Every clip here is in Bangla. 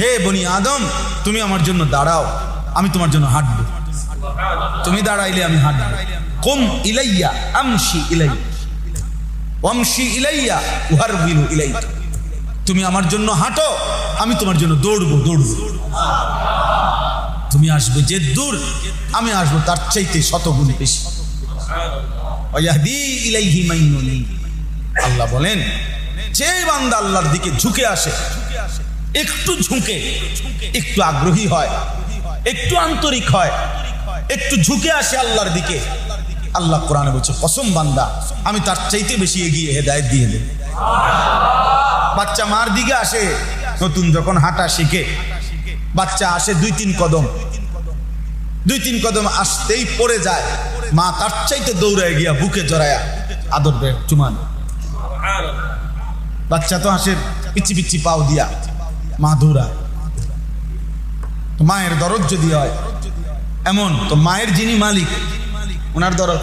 হে বনি আদম, তুমি আমার জন্য দাঁড়াও, আমি তোমার জন্য তুমি আমশি ইলাইয়া। ইলাইয়া ইলাইয়া তুমি আমার জন্য হাঁটো, আমি তোমার জন্য দৌড়বো দৌড়বো। তুমি আসবে যে দূর, আমি আসব তার চাইতে শতগুণ বেশি। আল্লাহ বলেন, যে বান্দা আল্লাহর দিকে ঝুঁকে আসে, একটু ঝুঁকে, একটু আগ্রহী হয়, একটু আন্তরিক হয়, একটু ঝুঁকে আসে আল্লাহর দিকে, আল্লাহ কোরআনে বলছে, কসম বান্দা, আমি তার চাইতে বেশি এগিয়ে হেদায়ত দিয়ে দেব। বাচ্চা মার দিকে আসে, নতুন যখন হাঁটা শিখে, বাচ্চা আসে দুই তিন কদম দুই তিন কদম আসতেই পড়ে যায় মা তার চাইতে দৌড়ায় গিয়া বুকে জড়ায়া আদর দেয়, চুমান। বাচ্চা তো আসে পিচি পিচি পাও দিয়া মা দৌড়ায়। মায়ের দরদ যদি হয়, এমন, তো মায়ের যিনি মালিক, ওনার দরদ।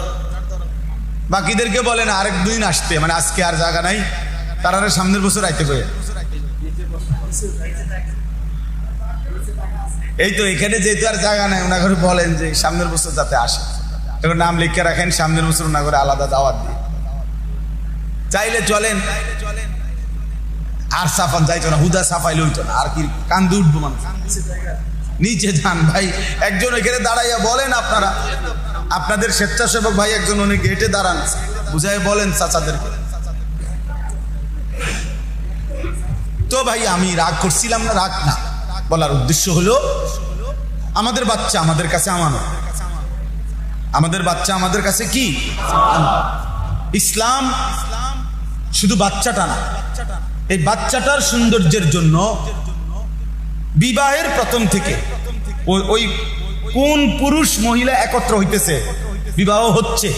বাকিদেরকে বলেন আরেক দিন আসতে মানে আজকে আর জায়গা নাই, তারা সামনের বছর আইতে করে এই তো এখানে যেহেতু আর জায়গা নাই ওনা করে বলেন যে সামনের বছর যাতে আসে। এখন নাম লিখে রাখেন সামনের বছর ওনা করে আলাদা দাওয়াত দিয়ে। চাইলে চলেন, আর সাফান যাইতো না, হুদা সাফাইলে হইতো না, আর কি কান্দে উঠবো মানুষ। নিচে যান ভাই, একজন এখানে দাঁড়াইয়া বলেন আপনারা। আপনাদের স্বেচ্ছাসেবক ভাই একজন উনি গেটে দাঁড়ান বুঝাই বলেন চাচাদেরকে। তো ভাই, আমি রাগ করছিলাম না, রাগ না। বলার উদ্দেশ্য হলো, আমাদের বাচ্চা আমাদের কাছে আমানো আমাদের বাচ্চা আমাদের কাছে কি? ইসলাম ইসলাম শুধু বাচ্চাটা না। এই বাচ্চাটার সৌন্দর্যের জন্য বিবাহের প্রথম থেকে ওই- কোন পুরুষ মহিলা একত্র হইতেছে, বিবাহ হচ্ছে।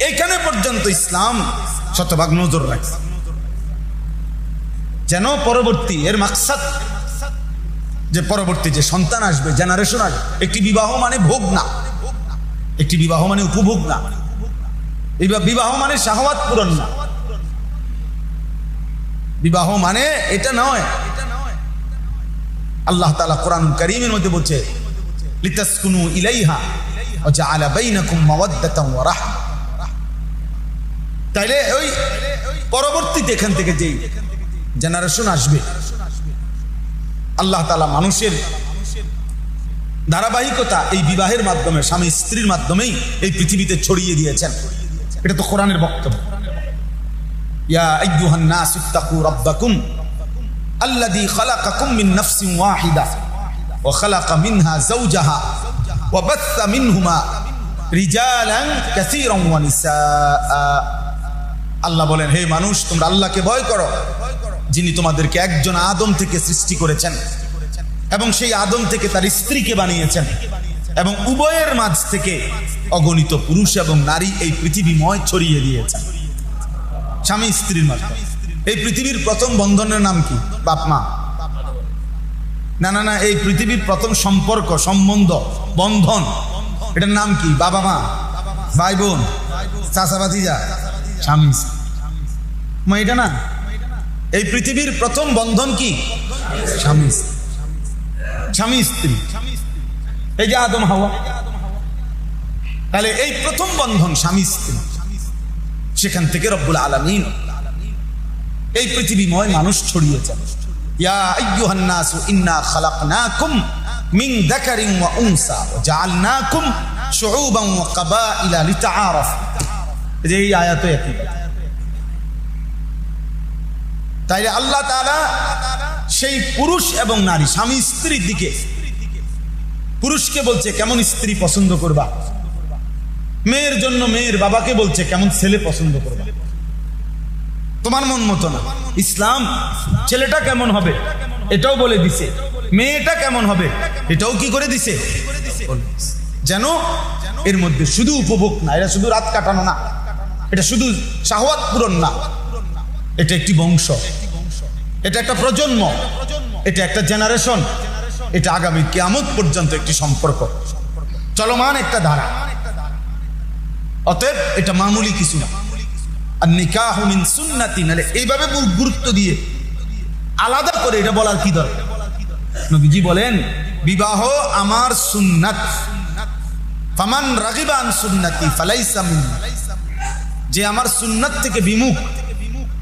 এখানে পর্যন্ত ইসলাম শতভাগ নজর রাখছে। যেন পরবর্তী এর মাকসাদ, যে পরবর্তী যে সন্তান আসবে জেনারেশন আসবে, একটি বিবাহ মানে ভোগ না। একটি বিবাহ মানে উপভোগ না। বিবাহ মানে শাহওয়াত পূরণ না। বিবাহ মানে এটা নয়। আল্লাহ তালা কোরআন করিমের মধ্যে বলছে ইলাইহা রাহমা। তাইলে ওই পরবর্তীতে এখান থেকে যেই জেনারেশন আসবে, আল্লাহ তাআলা মানুষের ধারাবাহিকতা এই বিবাহের মাধ্যমে স্বামী স্ত্রীর মাধ্যমেই এই পৃথিবীতে ছড়িয়ে দিয়েছেন এটা তো কোরআনের বক্তব্য ইয়া আইয়ুহান নাস ইত্তাকু রাব্বাকুম الذي خلقكم من نفس واحدة وخلق منها زوجها وبث منهما رجالا كثيرا ونساء আল্লাহ বলেন হে মানুষ তোমরা আল্লাহকে ভয় করো যিনি তোমাদেরকে একজন আদম থেকে সৃষ্টি করেছেন এবং সেই আদম থেকে তার স্ত্রীকে বানিয়েছেন। এবং উভয়ের মাঝ থেকে অগণিত পুরুষ এবং নারী এই পৃথিবীময় ছড়িয়ে দিয়েছেন স্বামী স্ত্রীর মাধ্যমে এই পৃথিবীর প্রথম বন্ধনের নাম কি? বাপ, মা। না না না, এই পৃথিবীর প্রথম সম্পর্ক, সম্বন্ধ, বন্ধন। এটার নাম কি? বাবা, মা। ভাই, বোন। চাচা, ভাতিজা। স্বামী। মা, এটা না? এই পৃথিবীর প্রথম বন্ধন কি? স্বামী। স্বামী স্ত্রী। এই যে আদম হাওয়া। তাহলে এই প্রথম বন্ধন স্বামী স্ত্রী। সেখান থেকে রব্বুল আলমিন। এই পৃথিবীময় মানুষ ছড়িয়েছেন। তাইলে আল্লাহ সেই পুরুষ এবং নারী, স্বামী স্ত্রীর দিকে। পুরুষকে বলছে, কেমন স্ত্রী পছন্দ করবা? মেয়ের জন্য মেয়ের বাবাকে বলছে, কেমন ছেলে পছন্দ করবা? তোমার মন মতো না। ইসলাম, ছেলেটা কেমন হবে? এটাও বলে দিছে। মেয়েটা কেমন হবে? এটাও কি করে দিছে? যেন এর মধ্যে শুধু উপভোগ না এটা শুধু রাত কাটানো না। এটা শুধু শাহওয়াত পূরণ না। এটা একটি বংশ। এটা একটা প্রজন্ম। এটা একটা জেনারেশন এটা আগামী কিয়ামত পর্যন্ত একটি সম্পর্ক। চলমান একটা ধারা। অতএব এটা মামুলি কিছু না। আর নিকাহ মিন সুন্নাতি, নালে এইভাবে গুরু- গুরুত্ব দিয়ে আলাদা করে এটা বলার কি দরকার? নবীজি বলেন, বিবাহ আমার সুন্নাত। ফামান রাগিবান সুন্নাতি, ফালাইসা যে আমার সুন্নাত থেকে বিমুখ।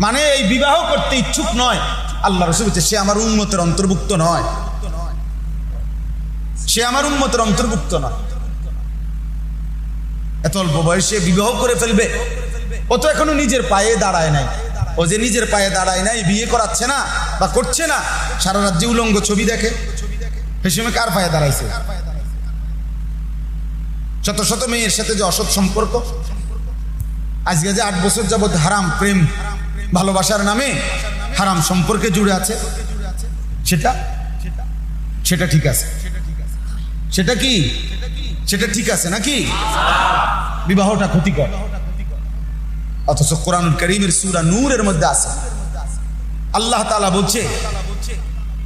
মানে এই বিবাহ করতে ইচ্ছুক নয়। আল্লাহ রসুল বলছে, সে আমার উন্মতের অন্তর্ভুক্ত নয়। সে আমার উন্মতের অন্তর্ভুক্ত নয়। এত অল্প বয়সে বিবাহ করে ফেলবে। ও তো এখনও নিজের পায়ে দাঁড়ায় নাই। ও যে নিজের পায়ে দাঁড়ায় নাই বিয়ে করাচ্ছে না বা করছে না সারা রাজ্যে উলঙ্গ ছবি দেখে সে সময় কার পায়ে দাঁড়াইছে? শত শত মেয়ের সাথে যে অসৎ সম্পর্ক। আজকে যে আট বছর যাবৎ হারাম প্রেম ভালোবাসার নামে হারাম সম্পর্কে জুড়ে আছে। সেটা? সেটা ঠিক আছে। সেটা কি? সেটা ঠিক আছে নাকি? বিবাহটা ক্ষতিকর। অথচ কোরআন করিমের সুরা নূরের মধ্যে আছে। আল্লাহ তালা বলছে,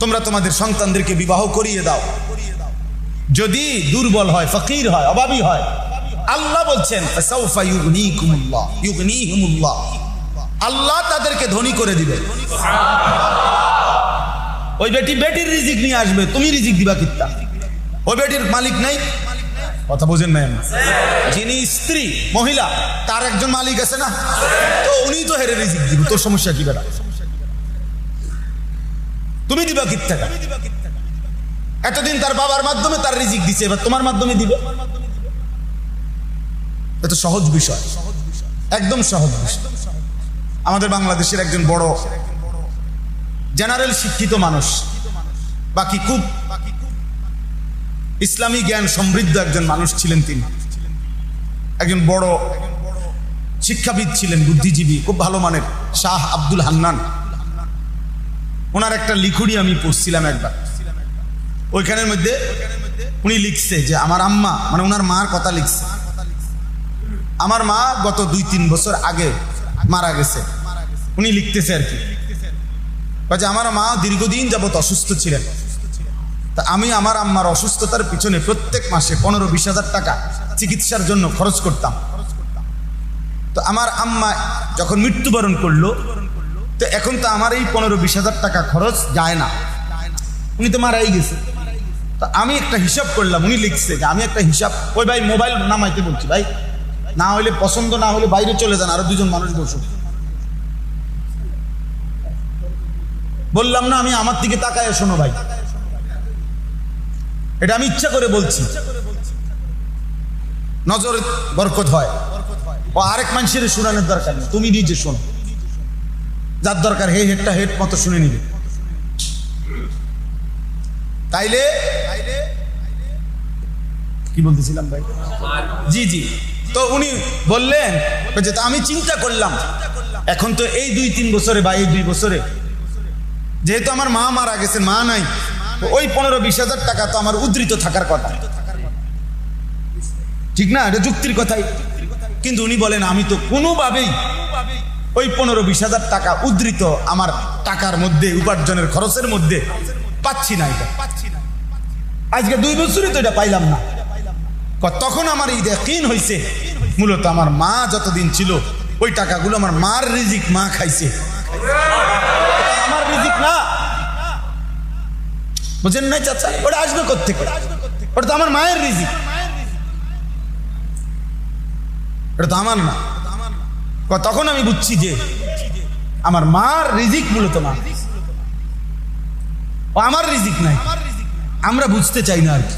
তোমরা তোমাদের সন্তানদেরকে বিবাহ করিয়ে দাও। যদি দুর্বল হয়, ফকির হয়, অভাবী হয়, আল্লাহ বলছেন আল্লাহ তাদেরকে ধনী করে দিবে। ওই বেটি, বেটির রিজিক নিয়ে আসবে, তুমি রিজিক দিবা কিত্তা? ওই বেটির মালিক নাই? কথা বোঝেন নাই যিনি স্ত্রী, মহিলা, তার একজন মালিক আছে না? তো উনি তো হেরে রিজিক দিব, তোর সমস্যা কি বেটা? তুমি দিবা কিত্তাটা এতদিন তার বাবার মাধ্যমে তার রিজিক দিছে, এবার তোমার মাধ্যমে দিবে? এটা সহজ বিষয়। একদম সহজ বিষয়। আমাদের বাংলাদেশের একজন বড় জেনারেল শিক্ষিত মানুষ, বাকি খুব ইসলামী জ্ঞান সমৃদ্ধ একজন মানুষ ছিলেন তিনি। একজন বড় শিক্ষাবিদ ছিলেন, বুদ্ধিজীবী, খুব ভালো মানের, শাহ আব্দুল হান্নান। ওনার একটা লিখুড়ি আমি পড়ছিলাম একবার। ওইখানের মধ্যে উনি লিখছে যে, আমার আম্মা মানে ওনার মার কথা লিখছে। আমার মা গত দুই তিন বছর আগে মারা গেছে। উনি লিখতেছে আর কি। যে আমার মা দীর্ঘদিন যাবত অসুস্থ ছিলেন। তা আমি আমার আম্মার অসুস্থতার পিছনে প্রত্যেক মাসে পনেরো বিশ হাজার টাকা চিকিৎসার জন্য খরচ করতাম। তো আমার আম্মা যখন মৃত্যুবরণ করল, তো এখন তো আমার এই পনেরো বিশ হাজার টাকা খরচ যায় না। উনি তো মারাই গেছে। তো আমি একটা হিসাব করলাম, উনি লিখছে যে আমি একটা হিসাব ওই ভাই, মোবাইল নামাইতে বলছি ভাই। না হলে পছন্দ না হলে বাইরে চলে যান, আরও দুজন মানুষ বসুন বললাম না, আমি আমার দিকে তাকায় শোনো ভাই। এটা আমি ইচ্ছা করে বলছি। নজর বরকত হয়। ও আরেক মানুষের শুনানোর দরকার নেই। তুমি নিজে শোনো। যার দরকার হে হেডটা হেড মতো শুনে নিবে। তাইলে কি বলতেছিলাম ভাই? জি জি। তো উনি বললেন যে আমি চিন্তা করলাম। এখন তো এই দুই তিন বছরে বা এই দুই বছরে, যেহেতু আমার মা মারা গেছে, মা নাই ওই পনেরো বিশ হাজার টাকা তো আমার উদ্ধৃত থাকার কথা। ঠিক না? এটা যুক্তির কথাই। কিন্তু উনি বলেন, আমি তো কোনোভাবেই ওই পনেরো বিশ হাজার টাকা উদ্ধৃত আমার টাকার মধ্যে, উপার্জনের খরচের মধ্যে পাচ্ছি না এটা। আজকে দুই বছরই তো এটা পাইলাম না। তখন আমার এই দেখিন হয়েছে মূলত আমার মা যতদিন ছিল, ওই টাকাগুলো আমার মার রিজিক মা খাইছে। আমার রিজিক না। বুঝেন নাই চাচা? ওটা আসবে কোথেকে ওটা তো আমার মায়ের রিজিক। এটা তো আমার না। তখন আমি বুঝছি যে আমার মার রিজিক মূলত মা। ও আমার রিজিক নাই। আমরা বুঝতে চাই না আর কি।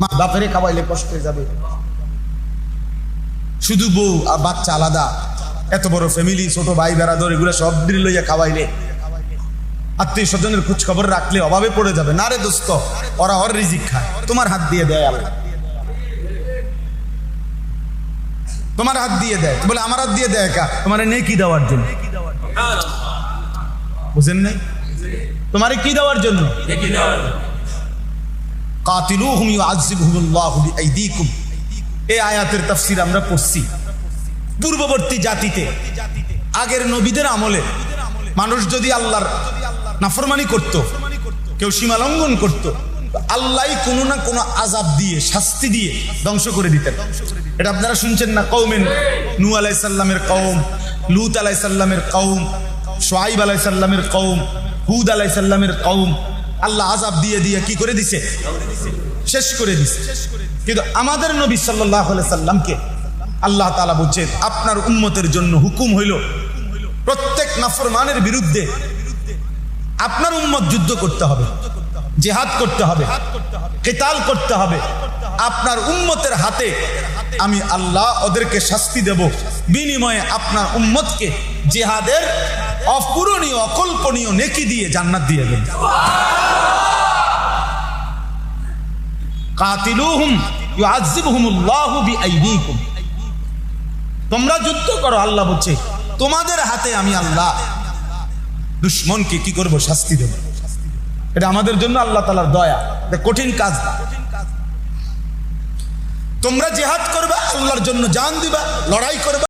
মা বাপেরে খাওয়াইলে কষ্ট হয়ে যাবে। শুধু বউ আর বাচ্চা আলাদা। এত বড় ফ্যামিলি ছোট ভাই এগুলো সব লইয়া খাওয়াইলে। আত্মীয় স্বজনের খোঁজ খবর রাখলে অভাবে পড়ে যাবে। না রে দোস্ত, ওরা রিজিক খায়। তোমার হাত দিয়ে দেয় আল্লাহ। তোমার হাত দিয়ে দেয়। বলে, আমার হাত দিয়ে দেয় কা তোমার নেকি দেওয়ার জন্য। বুঝেন নাই? তোমারে কি দেওয়ার জন্য? কাতিলুহুম ইউআযিবুহুমুল্লাহু বিআইদিকুম। এই আয়াতের তাফসীর আমরা পড়ছি। পূর্ববর্তী জাতিতে, আগের নবীদের আমলে মানুষ যদি আল্লাহর নাফরমানি করত, কেউ সীমা লঙ্ঘন করত, আল্লাহ কোনো না কোনো আজাব দিয়ে, শাস্তি দিয়ে ধ্বংস করে দিতেন। এটা আপনারা শুনছেন না? কৌমেন নু আলাই সাল্লামের কৌম লুত আলাই সাল্লামের কৌম সোহাইব আলাই সাল্লামের কৌম হুদ আলাই সাল্লামের কৌম আল্লাহ আজাব দিয়ে দিয়ে কি করে দিছে? শেষ করে দিছে। কিন্তু আমাদের নবী সাল্লাহ সাল্লামকে আল্লাহ তালা বলছেন আপনার উন্মতের জন্য হুকুম হইল, প্রত্যেক নাফরমানের বিরুদ্ধে আপনার উম্মত যুদ্ধ করতে হবে, জেহাদ করতে হবে, কেতাল করতে হবে। আপনার উন্মতের হাতে আমি আল্লাহ ওদেরকে শাস্তি দেব। বিনিময়ে আপনার উম্মতকে জেহাদের অপূরণীয়, অকল্পনীয় নেকি দিয়ে জান্নাত দিয়ে দেন কাতিলুহুম ইউআযিবুহুমুল্লাহু বিআইদিকুম। তোমরা যুদ্ধ করো, আল্লাহ বলছে, তোমাদের হাতে আমি আল্লাহ। দুশ্মনকে কি করব? শাস্তি দেব। এটা আমাদের জন্য আল্লাহ তালার দয়া। এটা কঠিন কাজ তোমরা জেহাদ করবা, আল্লাহর জন্য জান দিবা, লড়াই করবা।